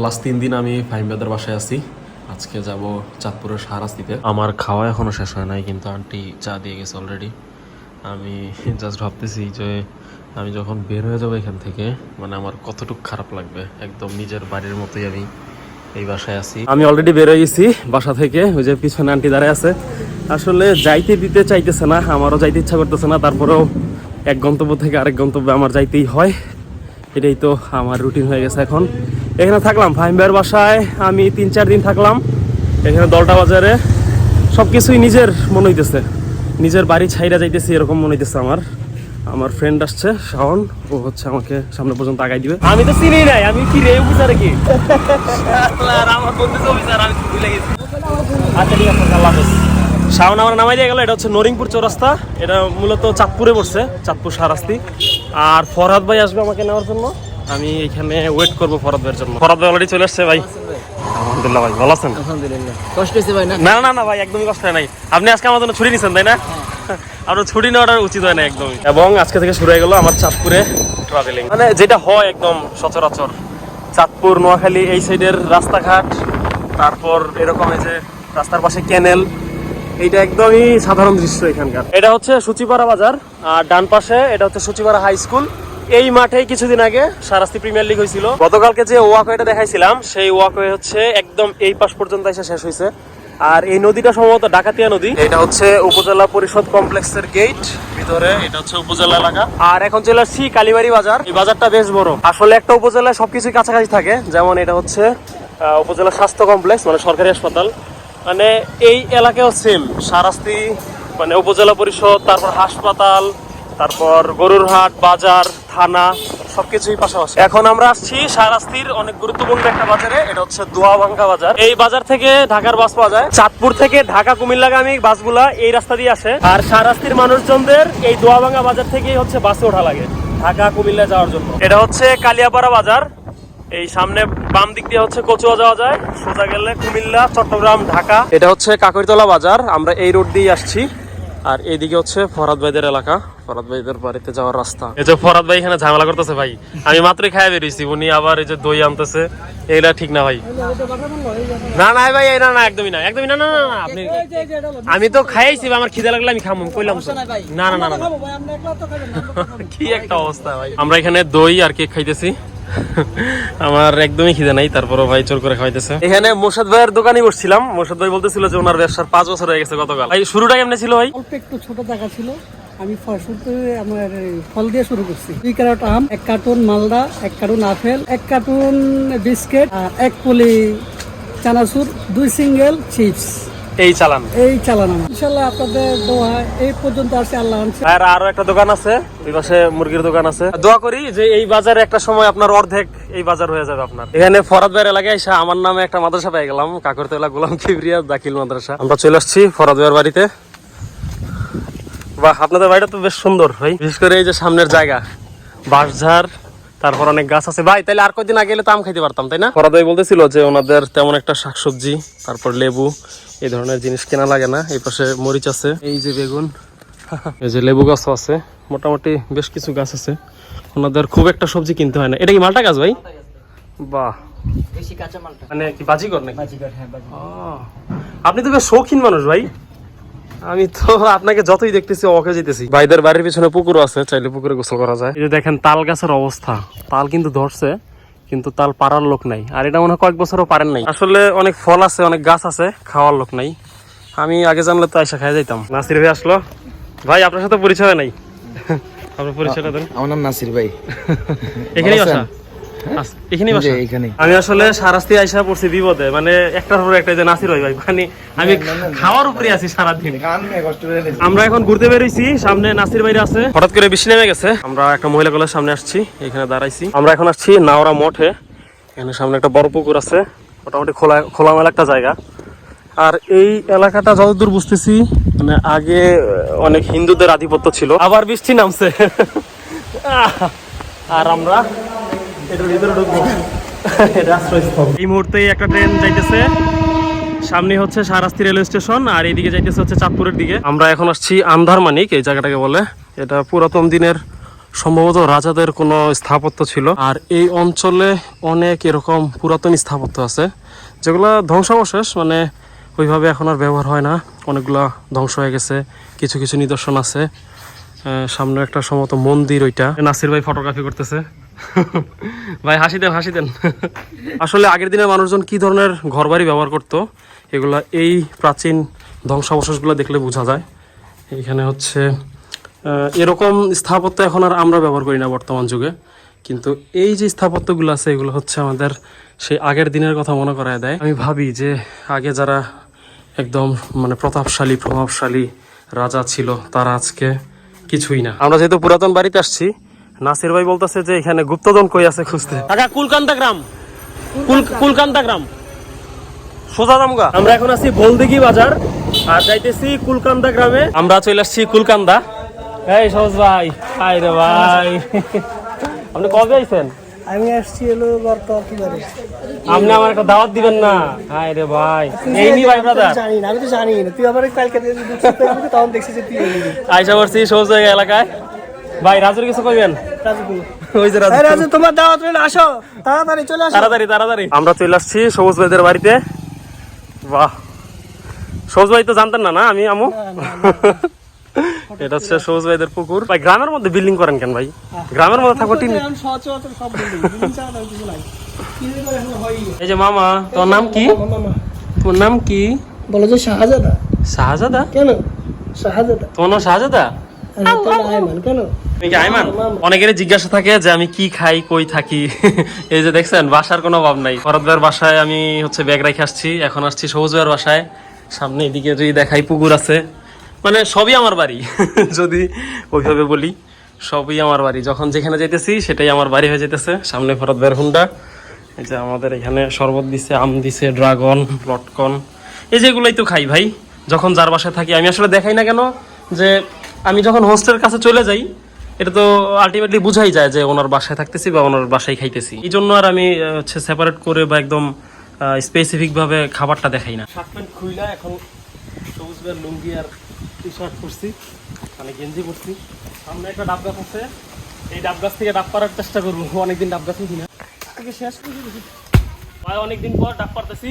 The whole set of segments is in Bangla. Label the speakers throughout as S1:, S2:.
S1: লাস্ট তিন দিন আমি ফাহিমবাদের বাসায় আছি। আজকে যাব চাঁদপুরের শাহরাস্তিতে। আমার খাওয়া এখনও শেষ হয় নাই, কিন্তু আন্টি চা দিয়ে গেছে অলরেডি আমি জাস্ট ভাবতেছি যে আমি যখন বের হয়ে যাব এখান থেকে মানে আমার কতটুকু খারাপ লাগবে? একদম নিজের বাড়ির মতোই আমি এই বাসায় আছি। আমি অলরেডি বের হয়ে গেছি বাসা থেকে, ওই যে পিছনে আন্টি দাঁড়ায় আছে। আসলে যাইতে দিতে চাইতেছে না, আমারও যাইতে ইচ্ছা করতেছে না, তারপরেও এক গন্তব্য থেকে আরেক গন্তব্যে আমার যাইতেই হয়। এটাই তো আমার রুটিন হয়ে গেছে এখন। এখানে থাকলাম ফাহিম ভাইয়ের বাসায়। আমি তিন চার দিন থাকলাম এখানে দলটা বাজারে। সব কিছুই নিজের মনে হইতেছে। নিজের বাড়ি ছাইরা যাইতেছে এরকম মনে হইতেছে আমার। আমার ফ্রেন্ড আসছে শাওন। ও হচ্ছে আমাকে সামনে পর্যন্ত আগাই দিবে। আমি তো চিনি নাই আমি কি রে অফিসারে কি আমার বন্ধু অফিসার আমি ভুলে গেছি। আচ্ছা ঠিক আছে আল্লাহ শাওন আমার নামাই দিয়ে গেল এটা হচ্ছে নরিংপুর চৌরাস্তা। এটা মূলত চাঁদপুরে পড়ছে চাঁদপুর সারাস্তি আর ফরহাদ ভাই আসবে আমাকে নেওয়ার জন্য। আমি এখানে ওয়েট করব ভাইয়ের জন্য। ফরহাদ ভাই অলরেডি চলে আসছে ভাই। আলহামদুলিল্লাহ ভাই ভালো আছেন?
S2: আলহামদুলিল্লাহ। কষ্ট হয়েছে ভাই না?
S1: না না না ভাই একদমই কষ্ট হয় নাই। আপনি আজকে আমার জন্য ছুটি নিছেন তাই না? আপনার ছুটি নেওয়াটা উচিত হয় না একদমই। এবং আজকে থেকে শুরু হয়ে গেল আমার চাঁদপুরে ট্রাভেলিং মানে যেটা হয় একদম সচরাচর চাঁদপুর নোয়াখালী এই সাইডের রাস্তাঘাট তারপর এরকম এই যে রাস্তার পাশে ক্যানেল এইটা একদমই সাধারণ দৃশ্য এখানকার। এটা হচ্ছে সূচিপাড়া বাজার আর ডান পাশে এটা হচ্ছে সূচিপাড়া হাই স্কুল এই মাঠেই কিছুদিন আগে সারাস্তি প্রিমিয়ার লিগ হয়েছিল। গতকালকে যে ওয়াকওয়েটা দেখাইছিলাম সেই ওয়াকওয়ে হচ্ছে একদম এই পাশ পর্যন্ত এসে শেষ হয়েছে। আর এই নদীটা সম্ভবত ডাকাতিয়া নদী। এটা হচ্ছে উপজেলা পরিষদ কমপ্লেক্সের গেট ভিতরে এটা হচ্ছে উপজেলা এলাকা। আর এখন চলে আসছি কালীবাড়ি বাজার। এই বাজারটা বেশ বড়। আসলে একটা উপজেলায় সবকিছুই কাছাকাছি থাকে যেমন এটা হচ্ছে উপজেলা স্বাস্থ্য কমপ্লেক্স মানে সরকারি হাসপাতাল। মানে এই এলাকাও সেম সারাস্তি মানে উপজেলা পরিষদ তারপর হাসপাতাল তারপর গরুরহাট বাজার থানা, সবকিছুই পাশাপাশি। এখন আমরা আসছি সারাস্তির অনেক গুরুত্বপূর্ণ একটা বাজারে, এটা হচ্ছে দোয়াভাঙ্গা বাজার। এই বাজার থেকে ঢাকার বাস পাওয়া যায়। চাঁদপুর থেকে ঢাকা কুমিল্লাগামী বাসগুলা এই রাস্তা দিয়ে আসে। আর সারাস্তির মানুষজনদের এই দোয়াভাঙ্গা বাজার থেকেই হচ্ছে বাসে ওঠা লাগে, ঢাকা কুমিল্লা যাওয়ার জন্য। এটা হচ্ছে কালিয়াপাড়া বাজার। এই সামনে বাম দিক দিয়ে হচ্ছে কচুয়া যাওয়া যায়। সোজা গেলে কুমিল্লা, চট্টগ্রাম, ঢাকা। এটা হচ্ছে কাকরিতলা বাজার। আমরা এই রোড দিয়ে আসছি। আর এইদিকে হচ্ছে ফরাদ ভাইদের এলাকা। ফরাদ ভাইদের বাড়িতে যাওয়ার রাস্তা। এই যে ফরাদ ভাই এখানে ঝামেলা করতেছে ভাই। আমি মাত্রই খাই বেরিয়েছি উনি আবার এই যে দই আনতেছে এইটা ঠিক না ভাই। না না ভাই এই না না একদমই না একদমই না না না আপনি আমি তো খাইছি আমার খিদে লাগলে আমি খামু কইলাম না না না না। কি একটা অবস্থা ভাই। আমরা এখানে দই আর কেক খাইতেছি। আমার একদমই খিদে নাই, তারপরও ভাই চোর করে খাইতেছে এখানে মোর্শাদ ভাইয়ের দোকানে বসছিলাম। মোর্শাদ ভাই বলতেছিল যে ওনার ব্যবসার পাঁচ বছর হয়ে গেছে গতকাল। ভাই, শুরুটা কেমনে ছিল ভাই?
S2: অল্প একটু ছোট জায়গা ছিল। আমি ফল শুরুতে আমার ফল দিয়ে শুরু করছি। দুই ক্যারেট আম, এক কার্টুন মালদা, এক কার্টুন আপেল, এক কার্টুন বিস্কিট, আর এক পলি চানাচুর, দুই সিঙ্গেল চিপস।
S1: এই চালান।
S2: এই চালানো ইনশাল্লাহ আপনাদের দোয়া এই পর্যন্ত আছে আল্লাহ আনছে
S1: আর আরও একটা দোকান আছে ওই পাশে মুরগির দোকান আছে। দোয়া করি যে এই বাজারে একটা সময় আপনার অর্ধেক এই বাজার হয়ে যাবে আপনার। এখানে ফরাদ ভাইয়ের এলাকায় এসে আমার নামে একটা মাদ্রাসা পেয়ে গেলাম কাকরতলা গোলাম কিবরিয়া দাখিল মাদ্রাসা। আমরা চলে আসছি ফরাদ ভাইয়ের বাড়িতে। বাহ আপনাদের বাড়িটা তো বেশ সুন্দর ভাই। বিশেষ করে এই যে সামনের জায়গা বাঁশঝাড় তারপর অনেক গাছ আছে। ভাই তাহলে আর কদিন আগে এলে তো আম খাইতে পারতাম তাই না? ফরাদ ভাই বলতেছিল যে ওনাদের তেমন একটা শাকসবজি তারপর লেবু এই ধরনের জিনিস কেনা লাগে না। এই পাশে মরিচ আছে। এই যে বেগুন। এই যে লেবু গাছও আছে। মোটামুটি বেশ কিছু গাছ আছে। ওনাদের খুব একটা সবজি কিনতে হয় না। এটা কি মালটা গাছ ভাই? বাহ। মানে কি নাকি?
S2: হ্যাঁ
S1: আপনি তো বেশ শৌখিন মানুষ ভাই। আমি তো আপনাকে যতই দেখতেছি ওকে যেতেছি ভাইদের বাড়ির পিছনে পুকুর আছে চাইলে পুকুরে গোসল করা যায়। এই যে দেখেন তাল গাছের অবস্থা। তাল কিন্তু ধরছে কিন্তু তাল পারার লোক নাই। আর এটা মনে হয় কয়েক বছরও পারেন নাই। আসলে অনেক ফল আছে অনেক গাছ আছে খাওয়ার লোক নাই। আমি আগে জানলে তো আইসা খাই যাইতাম। নাসির ভাই আসলো। ভাই আপনার সাথে পরিচয় নাই? আপনার পরিচয়টা দেন
S3: আমার নাম নাসির ভাই।
S1: এখানেই? আস- এখানেই বাসা আমি আসলে সারাস্তি আইসা পড়ছি বিপদে মানে একটার পর একটা যে নাসির হয় ভাই মানে আমি খাওয়ার উপরে আছি সারাদিন। আমরা এখন ঘুরতে বেরোইছি সামনে নাসির বাইরে আছে। হঠাৎ করে বৃষ্টি নেমে গেছে। আমরা একটা মহিলা কলের সামনে আসছি এখানে দাঁড়াইছি। আমরা এখন আসছি নাওরা মঠে। এখানে সামনে একটা বড় পুকুর আছে মোটামুটি খোলা খোলামেলা একটা জায়গা। আর এই এলাকাটা যতদূর বুঝতেছি মানে আগে অনেক হিন্দুদের আধিপত্য ছিল। আবার বৃষ্টি নামছে। আর আমরা এই মুহূর্তে একটা ট্রেন যাইতেছে। সামনে হচ্ছে সারাস্তি রেলওয়ে স্টেশন আর এইদিকে যাইতেছে হচ্ছে চাঁদপুরের দিকে। আমরা এখন আসছি আন্ধার মানিক, এই জায়গাটাকে বলে। এটা পুরাতন দিনের, সম্ভবত রাজাদের কোনো স্থাপত্য ছিল। আর এই অঞ্চলে অনেক এরকম পুরাতন স্থাপত্য আছে, যেগুলো ধ্বংসাবশেষ মানে ওইভাবে এখন আর ব্যবহার হয় না। অনেকগুলা ধ্বংস হয়ে গেছে, কিছু কিছু নিদর্শন আছে। সামনে একটা সম্ভবত মন্দির ওইটা। নাসির ভাই ফটোগ্রাফি করতেছে। ভাই হাসি দেন হাসি দেন। আসলে আগের দিনের মানুষজন কি ধরনের ঘরবাড়ি ব্যবহার করতো এগুলা এই প্রাচীন ধ্বংসাবশেষগুলো দেখলে বোঝা যায়। এখানে হচ্ছে এরকম স্থাপত্য এখন আর আমরা ব্যবহার করি না বর্তমান যুগে। কিন্তু এই যে স্থাপত্যগুলো আছে এগুলো হচ্ছে আমাদের সেই আগের দিনের কথা মনে করায় দেয়। আমি ভাবি যে আগে যারা একদম মানে প্রতাপশালী প্রভাবশালী রাজা ছিল তারা আজকে কিছুই না। আমরা যেহেতু পুরাতন বাড়িতে আসছি নাসির ভাই বলতেছে যে এখানে গুপ্তধন কই আছে খুঁজতে। কাকা কুলকান্তা গ্রাম। কুল- কুলকান্তা গ্রাম। সোজা আমরা এখন আছি বলদিঘি বাজার আর যাইতেছি কুলকান্দা গ্রামে। আমরা চলে আসছি কুলকান্দা। এই সহজ ভাই হাই রে ভাই। আপনি কবে আইছেন?
S2: আমি আসছি হলো বর্তমানে
S1: আপনি আমার একটা দাওয়াত দিবেন না? হাই রে ভাই। এই নি ভাই ব্রাদার
S2: জানি না আমি তো জানি না। তুই আবার কালকে তখন দেখছি যে তুই
S1: আইসা পড়ছি জায়গা এলাকায়। ভাই রাজুর কিছু কইবেন? ওই যে রাজু
S2: রাজু তোমার দাওয়াত রইল আসো। তাড়াতাড়ি চলে আসো।
S1: তাড়াতাড়ি তাড়াতাড়ি। আমরা চলে আসছি সবুজ ভাইদের বাড়িতে। বাহ। সবুজ ভাই তো জানতেন না না আমি আমু এটা হচ্ছে সবুজ ভাইদের পুকুর। ভাই গ্রামের মধ্যে বিল্ডিং করেন কেন ভাই? গ্রামের মধ্যে থাকো টিন এই যে মামা তোর নাম কি? তোমার নাম কি?
S2: বলো যে শাহজাদা।
S1: শাহজাদা?
S2: কেন? শাহজাদা।
S1: তোমার নাম শাহজাদা?
S2: আয়মান কেন?
S1: আইমান অনেকেরই জিজ্ঞাসা থাকে যে আমি কি খাই কই থাকি। এই যে দেখছেন বাসার কোনো অভাব নাই। ভরত ভাইয়ের বাসায় আমি হচ্ছে ব্যাগ রেখে আসছি এখন আসছি সবুজ ভাইয়ের বাসায়। সামনে এদিকে যদি দেখাই পুকুর আছে। মানে সবই আমার বাড়ি। যদি ওইভাবে বলি, সবই আমার বাড়ি। যখন যেখানে যেতেছি সেটাই আমার বাড়ি হয়ে যেতেছে সামনে ভরত ভাইয়ের হুন্ডা। এই যে আমাদের এখানে শরবত দিছে, আম দিছে, ড্রাগন, লটকন। এই যেগুলোই তো খাই ভাই। যখন যার বাসায় থাকি, আমি আসলে দেখাই না কেন যে আমি যখন হোস্টেলের কাছে চলে যাই, এটা তো আলটিমেটলি বুঝাই যায় যে ওনার বাসায় থাকতেছি বা ওনার বাসায় খাইতেছি। এই জন্য আর আমি হচ্ছে সেপারেট করে বা একদম স্পেসিফিকভাবে খাবারটা দেখাই না। শার্ট প্যান্ট খুইলা, এখন সবুজ লুঙ্গি আর টি শার্ট পরছি মানে গেঞ্জি পরছি। সামনে একটা ডাব গাছ আছে এই ডাব গাছ থেকে ডাব পাড়ার চেষ্টা করব। অনেকদিন ডাব গাছ কিনা থেকে শেষ করে ভাই অনেকদিন পর ডাব পারতেছি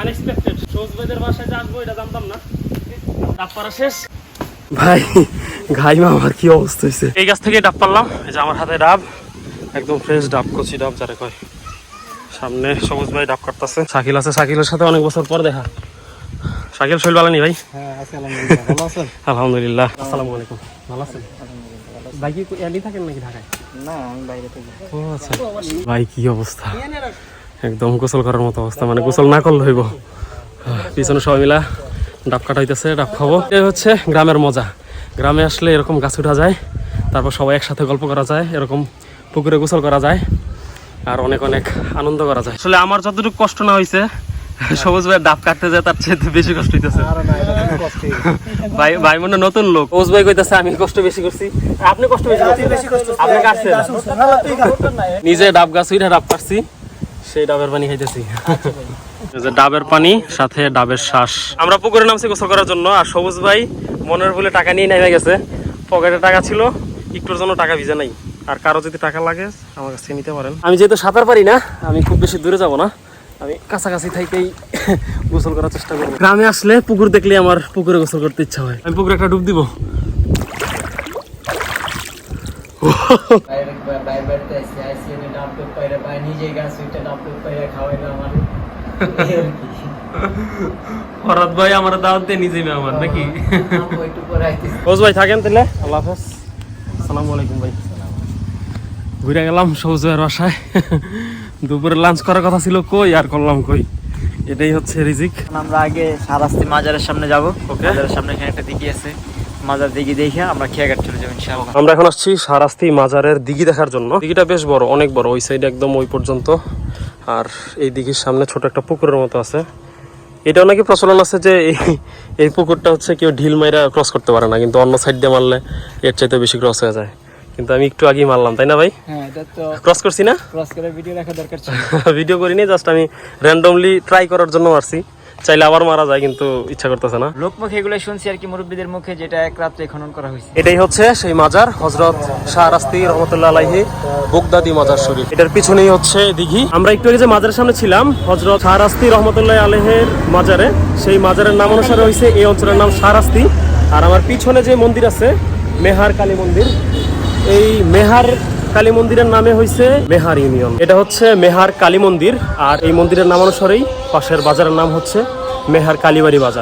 S1: আনএক্সপেক্টেড সবুজ ভাইদের বাসায় যে আসব এটা জানতাম না। ডাব পাড়া শেষ। ভাই ঘাইমা আমার কি অবস্থা হয়েছে এই গাছ থেকে ডাব পারলাম এই যে আমার হাতে ডাব একদম ফ্রেশ ডাব কচি ডাব যারে কয়। সামনে সবুজ ভাই ডাব কাটতেছে। শাকিল আছে শাকিলের সাথে অনেক বছর পর দেখা। শাকিল শৈল বালানি ভাই?
S2: হ্যাঁ আলহামদুলিল্লাহ।
S1: আসসালামু আলাইকুম। ভালো আছেন? ভাই কি এলি থাকেন নাকি ঢাকায়?
S2: না আমি বাইরে থেকে।
S1: ও আচ্ছা। ভাই কি অবস্থা? একদম গোসল করার মতো অবস্থা। মানে গোসল না করলে হইব। পিছনে সবাই মিলা ডাব কাটা হইতেছে ডাব খাব। এই হচ্ছে গ্রামের মজা। গ্রামে আসলে এরকম গাছ উঠা যায় তারপর সবাই একসাথে গল্প করা যায় এরকম পুকুরে গোসল করা যায় আর অনেক অনেক আনন্দ করা যায়। আসলে আমার যতটুকু কষ্ট না হয়েছে সবুজ ভাই ডাব কাটতে যায় তার চেয়ে বেশি কষ্ট হইতেছে। ভাই ভাই মনে নতুন লোক। সবুজ ভাই কইতাছে আমি কষ্ট বেশি করছি। আপনি কষ্ট বেশি করছেন? আপনি কাটছেন? নিজে ডাব গাছ ডাব সেই ডাবের পানি খাইতেছি। যে ডাবের পানি সাথে ডাবের শ্বাস। আমরা পুকুরে নামছি গোসল করার জন্য আর সবুজ ভাই মনের ভুলে টাকা নিয়ে নেমে গেছে। পকেটে টাকা ছিল একটুর জন্য টাকা ভিজে নাই। আর কারও যদি টাকা লাগে আমার কাছে নিতে পারেন। আমি যেহেতু সাঁতার পারি না আমি খুব বেশি দূরে যাব না। আমি কাছাকাছি থাইতেই গোসল করার চেষ্টা করব। গ্রামে আসলে পুকুর দেখলে আমার পুকুরে গোসল করতে ইচ্ছা হয়। আমি পুকুরে একটা ডুব দিব। ফরাদ ভাই আমার দাওয়াত দিয়ে নিজেই নাকি? ভাই থাকেন তাহলে। আল্লাহ হাফেজ। আসসালামু আলাইকুম ভাই। ঘুরে গেলাম সবুজ ভাইয়ের বাসায়। দুপুরে লাঞ্চ করার কথা ছিল কই আর করলাম কই? এটাই হচ্ছে রিজিক।
S3: আমরা আগে সারাস্তি মাজারের সামনে যাব. মাজারের সামনে এখানে একটা দিঘি আছে। মাজার দিঘি দেখে আমরা খেয়াঘাট চলে যাব ইনশাআল্লাহ।
S1: আমরা এখন আসছি সারাস্তি মাজারের দিঘি দেখার জন্য। দিঘিটা বেশ বড় অনেক বড় ওই সাইডে একদম ওই পর্যন্ত। আর এই দিঘির সামনে ছোট একটা পুকুরের মতো আছে। এটাও নাকি প্রচলন আছে যে এই এই পুকুরটা হচ্ছে কেউ ঢিল মাইরা ক্রস করতে পারে না কিন্তু অন্য সাইড দিয়ে মারলে এর চাইতে বেশি ক্রস হয়ে যায়। কিন্তু আমি একটু আগেই মারলাম তাই না ভাই?
S3: হ্যাঁ এটা তো
S1: ক্রস করছি না?
S3: ক্রস করে ভিডিও রাখা দরকার ছিল।
S1: ভিডিও করিনি জাস্ট আমি র্যান্ডমলি ট্রাই করার জন্য মারছি। চাইলে আবার মারা যায় কিন্তু ইচ্ছা করতেছে না।
S3: লোকমুখে এগুলো শুনছি আর কি মুরব্বীদের মুখে যেটা এক রাত্রে খনন করা হয়েছে।
S1: এটাই হচ্ছে সেই মাজার হজরত শাহরাস্তি রহমতুল্লাহ আলাইহি বগদাদি মাজার শরীফ। এটার পিছনেই হচ্ছে দিঘি। আমরা একটু আগে যে মাজারের সামনে ছিলাম হজরত শাহরাস্তি রহমতুল্লাহ আলাইহের মাজারে সেই মাজারের নাম অনুসারে হয়েছে এই অঞ্চলের নাম শাহরাস্তি আর আমার পিছনে যে মন্দির আছে মেহার কালী মন্দির এই মেহার কালী মন্দিরের নামে হয়েছে মেহার ইউনিয়ন। এটা হচ্ছে মেহার কালী মন্দির, আর এই মন্দিরের নাম অনুসারেই পাশের বাজারের নাম হচ্ছে মেহার কালীবাড়ি বাজার।